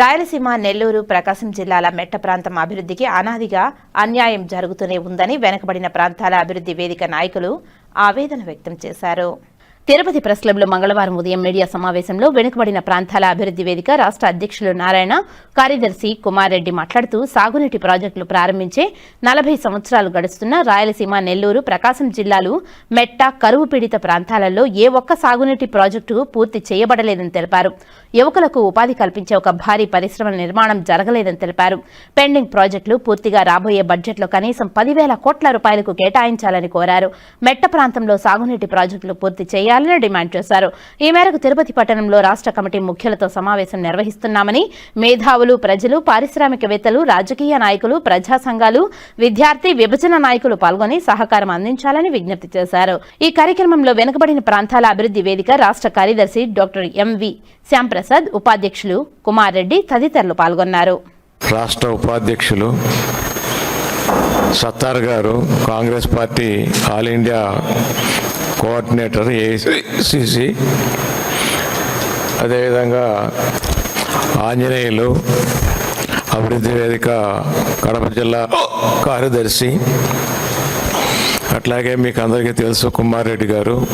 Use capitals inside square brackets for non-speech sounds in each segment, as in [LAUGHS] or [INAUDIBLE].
రాయలసీమ నెల్లూరు ప్రకాశం జిల్లాల మెట్ట ప్రాంతం అభివృద్ధికి అనాదిగా అన్యాయం జరుగుతూనే ఉందని వెనకబడిన ప్రాంతాల అభివృద్ధి వేదిక నాయకులు ఆవేదన వ్యక్తం చేశారు. తిరుపతి ప్రెస్ క్లబ్లో మంగళవారం ఉదయం మీడియా సమావేశంలో వెనుకబడిన ప్రాంతాల అభివృద్ధి వేదిక రాష్ట్ర అధ్యక్షులు నారాయణ కార్యదర్శి కుమార్ రెడ్డి మాట్లాడుతూ సాగునీటి ప్రాజెక్టులు ప్రారంభించే నలభై సంవత్సరాలు గడుస్తున్న రాయలసీమ నెల్లూరు ప్రకాశం జిల్లాలు మెట్ట కరువు పీడిత ప్రాంతాలలో ఏ ఒక్క సాగునీటి ప్రాజెక్టు పూర్తి చేయబడలేదని తెలిపారు. యువకులకు ఉపాధి కల్పించే ఒక భారీ పరిశ్రమల నిర్మాణం జరగలేదని తెలిపారు. పెండింగ్ ప్రాజెక్టులు పూర్తిగా రాబోయే బడ్జెట్లో కనీసం పదివేల కోట్ల రూపాయలకు కేటాయించాలని కోరారు. మెట్ట ప్రాంతంలో సాగునీటి ప్రాజెక్టులు పూర్తి చేయాలని డిమాండ్ చేశారు. ఈ మేరకు తిరుపతి పట్టణంలో రాష్ట్ర కమిటీ ముఖ్యులతో సమావేశం నిర్వహిస్తున్నామని మేధావులు ప్రజలు పారిశ్రామికవేత్తలు రాజకీయ నాయకులు ప్రజా సంఘాలు విద్యార్థి విభజన నాయకులు పాల్గొని సహకారం అందించాలని విజ్ఞప్తి చేశారు. ఈ కార్యక్రమంలో వెనుకబడిన ప్రాంతాల అభివృద్ధి వేదిక రాష్ట్ర కార్యదర్శి డాక్టర్ ఎంవి శ్యాంప్రసాద్ ఉపాధ్యక్షులు కుమార్ రెడ్డి తదితరులు పాల్గొన్నారు. రాష్ట్ర ఉపాధ్యక్షులు సత్తార్ గారు Congress party all India coordinator ACC అదేవిధంగా ఆంజనేయులు అభివృద్ధి వేదిక కడప జిల్లా కార్యదర్శి. అట్లాగే మీకు అందరికీ తెలుసు కుమారెడ్డి గారు.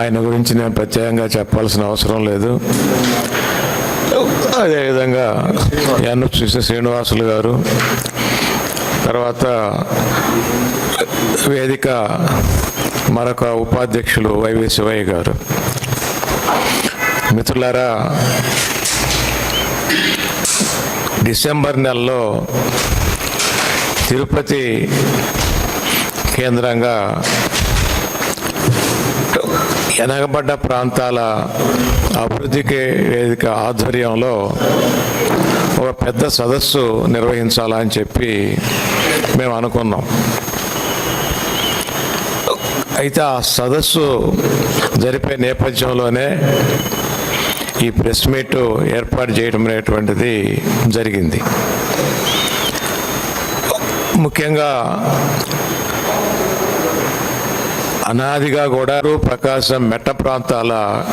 ఆయన గురించి నేను ప్రత్యేకంగా చెప్పాల్సిన అవసరం లేదు. అదేవిధంగా ఎన్. శ్రీనివాసులు గారు. తర్వాత వేదిక మరొక ఉపాధ్యక్షులు వైవి శివయ్య గారు. మిత్రులారా డిసెంబర్ నెలలో తిరుపతి కేంద్రంగా వెనకబడ్డ ప్రాంతాల అభివృద్ధికి వేదిక ఆధ్వర్యంలో ఒక పెద్ద సదస్సు నిర్వహించాలని చెప్పి మేము అనుకున్నాం. అయితే ఆ సదస్సు జరిపే నేపథ్యంలోనే ఈ ప్రెస్ మీట్ ఏర్పాటు చేయడం అనేటువంటిది జరిగింది. ముఖ్యంగా అనాదిగా కూడా ప్రకాశం మెట్ట ప్రాంతాలకు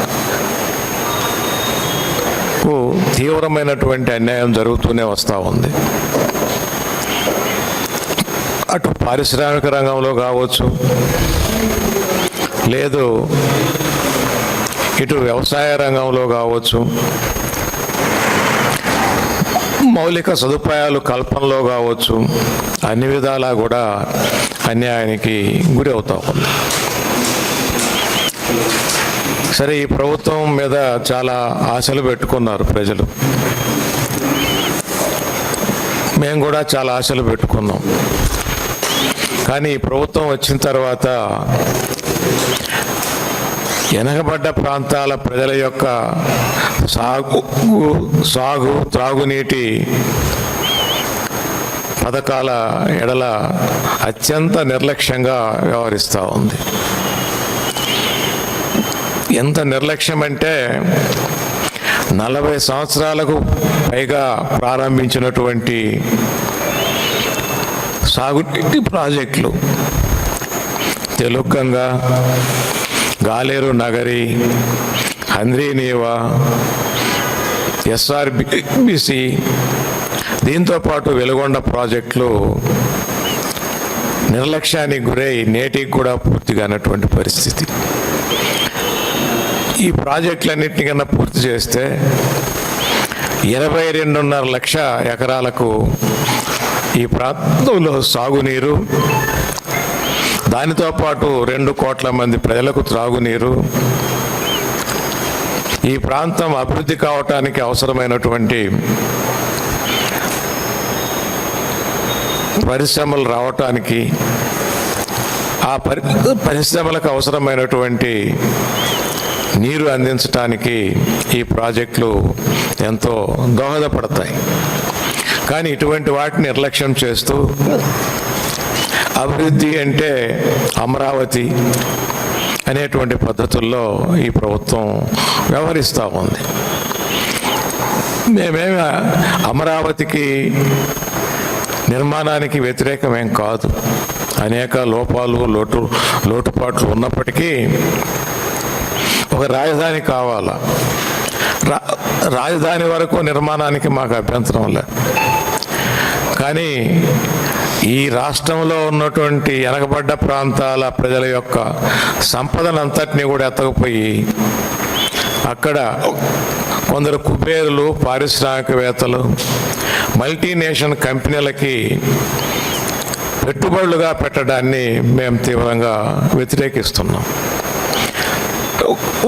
తీవ్రమైనటువంటి అన్యాయం జరుగుతూనే వస్తూ ఉంది. అటు పారిశ్రామిక రంగంలో కావచ్చు లేదు. ఇటు వ్యవసాయ రంగంలో కావచ్చు మౌలిక సదుపాయాలు కల్పనలో కావచ్చు అన్ని విధాలా కూడా అన్యాయానికి గురి అవుతా ఉంది. సరే ఈ ప్రభుత్వం మీద చాలా ఆశలు పెట్టుకున్నారు ప్రజలు. మేము కూడా చాలా ఆశలు పెట్టుకున్నాం. కానీ ఈ ప్రభుత్వం వచ్చిన తర్వాత వెనకబడ్డ ప్రాంతాల ప్రజల యొక్క సాగు సాగు త్రాగునీటి పథకాల ఎడల అత్యంత నిర్లక్ష్యంగా వ్యవహరిస్తూ ఉంది. ఎంత నిర్లక్ష్యం అంటే నలభై సంవత్సరాలకు పైగా ప్రారంభించినటువంటి సాగునీటి ప్రాజెక్టులు. తెలుగంగా గాలేరు నగరి హంద్రీనీవా ఎస్ఆర్బిసి దీంతోపాటు వెలుగొండ ప్రాజెక్టులు నిర్లక్ష్యానికి గురై నేటికి కూడా పూర్తిగా అన్నటువంటి పరిస్థితి. ఈ ప్రాజెక్టులన్నింటినీ కన్నా పూర్తి చేస్తే ఇరవై రెండున్నర లక్ష ఎకరాలకు ఈ ప్రాంతంలో సాగునీరు దానితో పాటు రెండు కోట్ల మంది ప్రజలకు త్రాగునీరు. ఈ ప్రాంతం అభివృద్ధి కావటానికి అవసరమైనటువంటి పరిశ్రమలు రావటానికి ఆ పరి పరిశ్రమలకు అవసరమైనటువంటి నీరు అందించడానికి ఈ ప్రాజెక్టులు ఎంతో దోహదపడతాయి. కానీ ఇటువంటి వాటిని నిర్లక్ష్యం చేస్తూ అభివృద్ధి అంటే అమరావతి అనేటువంటి పద్ధతుల్లో ఈ ప్రభుత్వం వ్యవహరిస్తూ ఉంది. మేమేమి అమరావతికి నిర్మాణానికి వ్యతిరేకమేం కాదు. అనేక లోపాలు లోటు లోటుపాట్లు ఉన్నప్పటికీ ఒక రాజధాని కావాలా? రా రాజధాని వరకు నిర్మాణానికి మాకు అభ్యంతరం లేదు. కానీ ఈ రాష్ట్రంలో ఉన్నటువంటి వెనకబడ్డ ప్రాంతాల ప్రజల యొక్క సంపదనంతటినీ కూడా ఎత్తకపోయి అక్కడ కొందరు కుబేరులు పారిశ్రామికవేత్తలు మల్టీనేషనల్ కంపెనీలకి పెట్టుబడులుగా పెట్టడాన్ని మేము తీవ్రంగా వ్యతిరేకిస్తున్నాం.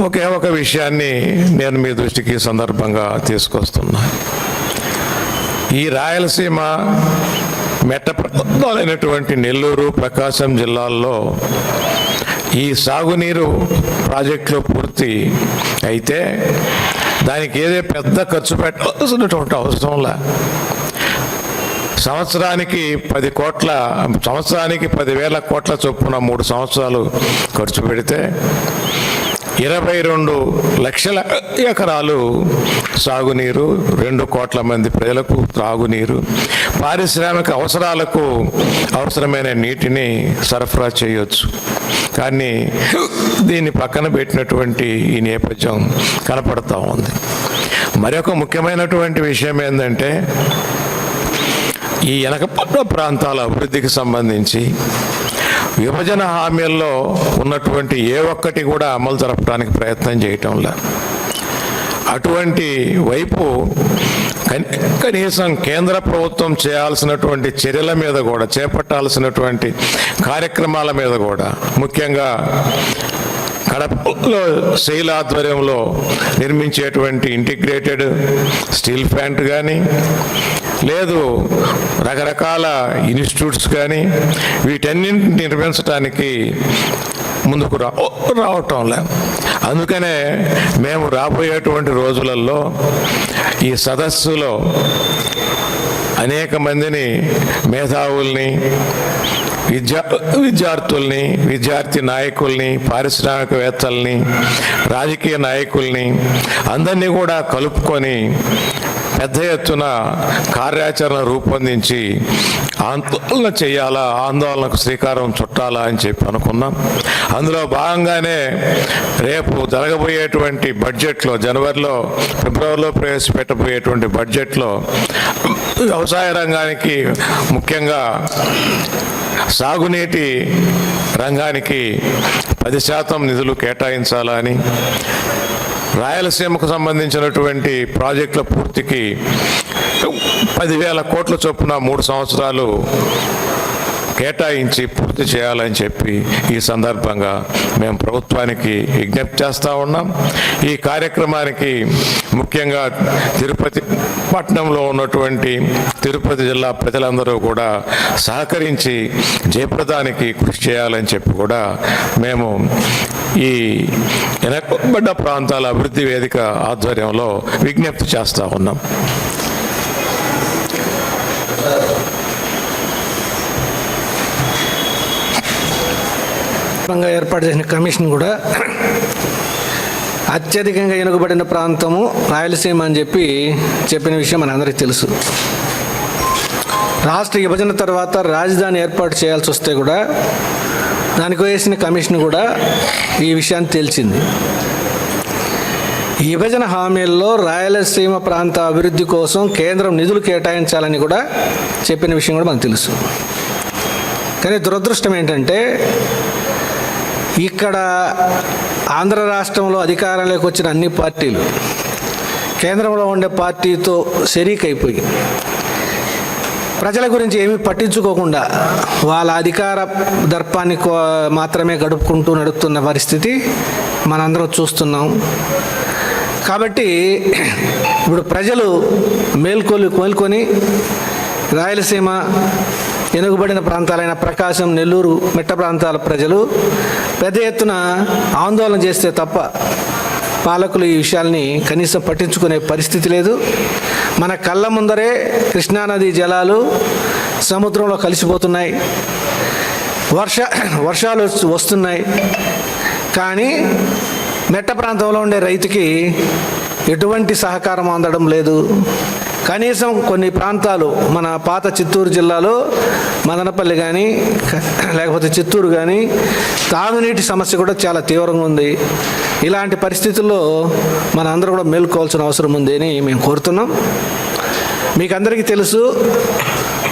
ఒకే ఒక విషయాన్ని నేను మీ దృష్టికి సందర్భంగా తీసుకొస్తున్నా. ఈ రాయలసీమ మెట్ట ప్రాంతాలైనటువంటి [LAUGHS] నెల్లూరు ప్రకాశం జిల్లాల్లో ఈ సాగునీరు ప్రాజెక్టులు పూర్తి అయితే దానికి ఏదే పెద్ద ఖర్చు పెట్టాల్సినటువంటి అవసరంలా సంవత్సరానికి పది కోట్ల సంవత్సరానికి పదివేల కోట్ల చొప్పున మూడు సంవత్సరాలు ఖర్చు పెడితే ఇరవై రెండు లక్షల ఎకరాలు సాగునీరు రెండు కోట్ల మంది ప్రజలకు త్రాగునీరు పారిశ్రామిక అవసరాలకు అవసరమైన నీటిని సరఫరా చేయొచ్చు. కానీ దీన్ని పక్కన పెట్టినటువంటి ఈ నేపథ్యం కనపడతా ఉంది. మరొక ముఖ్యమైనటువంటి విషయం ఏంటంటే ఈ వెనకపడ్డ ప్రాంతాల అభివృద్ధికి సంబంధించి విభజన హామీల్లో ఉన్నటువంటి ఏ ఒక్కటి కూడా అమలు జరపడానికి ప్రయత్నం చేయటంలా అటువంటి వైపు కనీసం కేంద్ర ప్రభుత్వం చేయాల్సినటువంటి చర్యల మీద కూడా చేపట్టాల్సినటువంటి కార్యక్రమాల మీద కూడా ముఖ్యంగా కడపలో శైల ఆధ్వర్యంలో నిర్మించేటువంటి ఇంటిగ్రేటెడ్ స్టీల్ ప్లాంట్ కానీ లేదు రకరకాల ఇన్స్టిట్యూట్స్ కానీ వీటన్నింటిని నిర్మించడానికి ముందుకు రా రావటంలే అందుకనే మేము రాబోయేటువంటి రోజులలో ఈ సదస్సులో అనేక మందిని మేధావుల్ని విద్యా విద్యార్థుల్ని విద్యార్థి నాయకుల్ని పారిశ్రామికవేత్తల్ని రాజకీయ నాయకుల్ని అందరినీ కూడా కలుపుకొని పెద్ద ఎత్తున కార్యాచరణ రూపొందించి ఆందోళన చేయాలా ఆందోళనకు శ్రీకారం చుట్టాలా అని చెప్పి అనుకున్నాం. అందులో భాగంగానే రేపు జరగబోయేటువంటి బడ్జెట్లో జనవరిలో ఫిబ్రవరిలో ప్రవేశపెట్టబోయేటువంటి బడ్జెట్లో వ్యవసాయ రంగానికి ముఖ్యంగా సాగునీటి రంగానికి పది శాతం నిధులు కేటాయించాలని రాయలసీమకు సంబంధించినటువంటి ప్రాజెక్టుల పూర్తికి పదివేల కోట్ల చొప్పున మూడు సంవత్సరాలు కేటాయించి పూర్తి చేయాలని చెప్పి ఈ సందర్భంగా మేము ప్రభుత్వానికి విజ్ఞప్తి చేస్తూ ఉన్నాం. ఈ కార్యక్రమానికి ముఖ్యంగా తిరుపతి పట్టణంలో ఉన్నటువంటి తిరుపతి జిల్లా ప్రజలందరూ కూడా సహకరించి జయప్రదానికి కృషి చేయాలని చెప్పి కూడా మేము ఈ వెనకబడ్డ ప్రాంతాల అభివృద్ధి వేదిక ఆధ్వర్యంలో విజ్ఞప్తి చేస్తూ ఉన్నాం. ఏర్పాటు చేసిన కమిషన్ కూడా అత్యధికంగా వెనుకబడిన ప్రాంతము రాయలసీమ అని చెప్పి చెప్పిన విషయం మనందరికీ తెలుసు. రాష్ట్ర విభజన తర్వాత రాజధాని ఏర్పాటు చేయాల్సి వస్తే కూడా దానికి వేసిన కమిషన్ కూడా ఈ విషయాన్ని తేల్చింది. విభజన హామీల్లో రాయలసీమ ప్రాంత అభివృద్ధి కోసం కేంద్రం నిధులు కేటాయించాలని కూడా చెప్పిన విషయం కూడా మనకు తెలుసు. కానీ దురదృష్టం ఏంటంటే ఇక్కడ ఆంధ్ర రాష్ట్రంలో అధికారంలోకి వచ్చిన అన్ని పార్టీలు కేంద్రంలో ఉండే పార్టీతో అయిపోయి ప్రజల గురించి ఏమీ పట్టించుకోకుండా వాళ్ళ అధికార దర్పాన్ని కో- మాత్రమే గడుపుకుంటూ నడుపుతున్న పరిస్థితి మనందరం చూస్తున్నాం. కాబట్టి ఇప్పుడు ప్రజలు మేల్కొలి మేల్కొని రాయలసీమ వెనుకబడిన ప్రాంతాలైన ప్రకాశం నెల్లూరు మెట్ట ప్రాంతాల ప్రజలు పెద్ద ఎత్తున ఆందోళన చేస్తే తప్ప పాలకులు ఈ విషయాల్ని కనీసం పట్టించుకునే పరిస్థితి లేదు. మన కళ్ళ ముందరే కృష్ణానది జలాలు సముద్రంలో కలిసిపోతున్నాయి. వర్ష వర్షాలు వస్తు- వస్తున్నాయి. కానీ మెట్ట ప్రాంతంలో ఉండే రైతుకి ఎటువంటి సహకారం అందడం లేదు. కనీసం కొన్ని ప్రాంతాలు మన పాత చిత్తూరు జిల్లాలో మదనపల్లి కానీ లేకపోతే చిత్తూరు కానీ తాగునీటి సమస్య కూడా చాలా తీవ్రంగా ఉంది. ఇలాంటి పరిస్థితుల్లో మన అందరూ కూడా మేల్కోవాల్సిన అవసరం ఉంది అని మేము కోరుతున్నాం. మీకు అందరికీ తెలుసు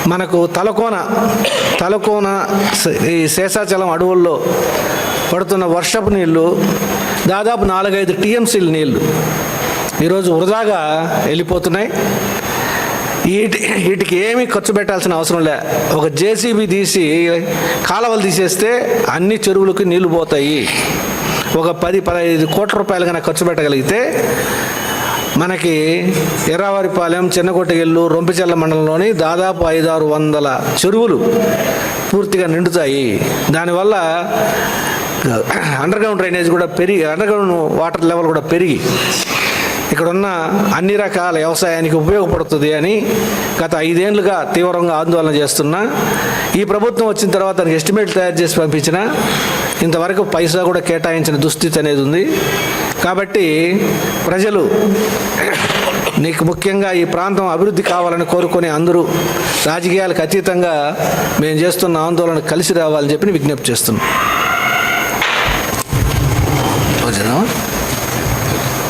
మనకు తలకోన తలకోన ఈ శేషాచలం అడవుల్లో పడుతున్న వర్షపు నీళ్ళు దాదాపు నాలుగైదు టీఎంసీల నీళ్ళు ఈరోజు వృధాగా వెళ్ళిపోతున్నాయి. వీటి వీటికి ఏమీ ఖర్చు పెట్టాల్సిన అవసరం లే. ఒక జేసీబీ తీసి కాలువలు తీసేస్తే అన్ని చెరువులకు నీళ్ళు పోతాయి. ఒక పది పదహైదు కోట్ల రూపాయలు కన్నా ఖర్చు పెట్టగలిగితే మనకి ఎర్రావారిపాలెం చిన్నకొట్టగిల్లు రొంపిచెల్ల మండలంలోని దాదాపు ఐదారు వందల చెరువులు పూర్తిగా నిండుతాయి. దానివల్ల అండర్గ్రౌండ్ డ్రైనేజ్ కూడా పెరిగి అండర్గ్రౌండ్ వాటర్ లెవెల్ కూడా పెరిగి ఇక్కడ ఉన్న అన్ని రకాల వ్యవసాయానికి ఉపయోగపడుతుంది అని గత ఐదేళ్ళుగా తీవ్రంగా ఆందోళన చేస్తున్నా. ఈ ప్రభుత్వం వచ్చిన తర్వాత దానికి ఎస్టిమేట్ తయారు చేసి పంపించిన ఇంతవరకు పైసా కూడా కేటాయించిన దుస్థితి అనేది ఉంది. కాబట్టి ప్రజలు నీకు ముఖ్యంగా ఈ ప్రాంతం అభివృద్ధి కావాలని కోరుకునే అందరూ రాజకీయాలకు అతీతంగా మేము చేస్తున్న ఆందోళన కలిసి రావాలని చెప్పి విజ్ఞప్తి చేస్తున్నాం.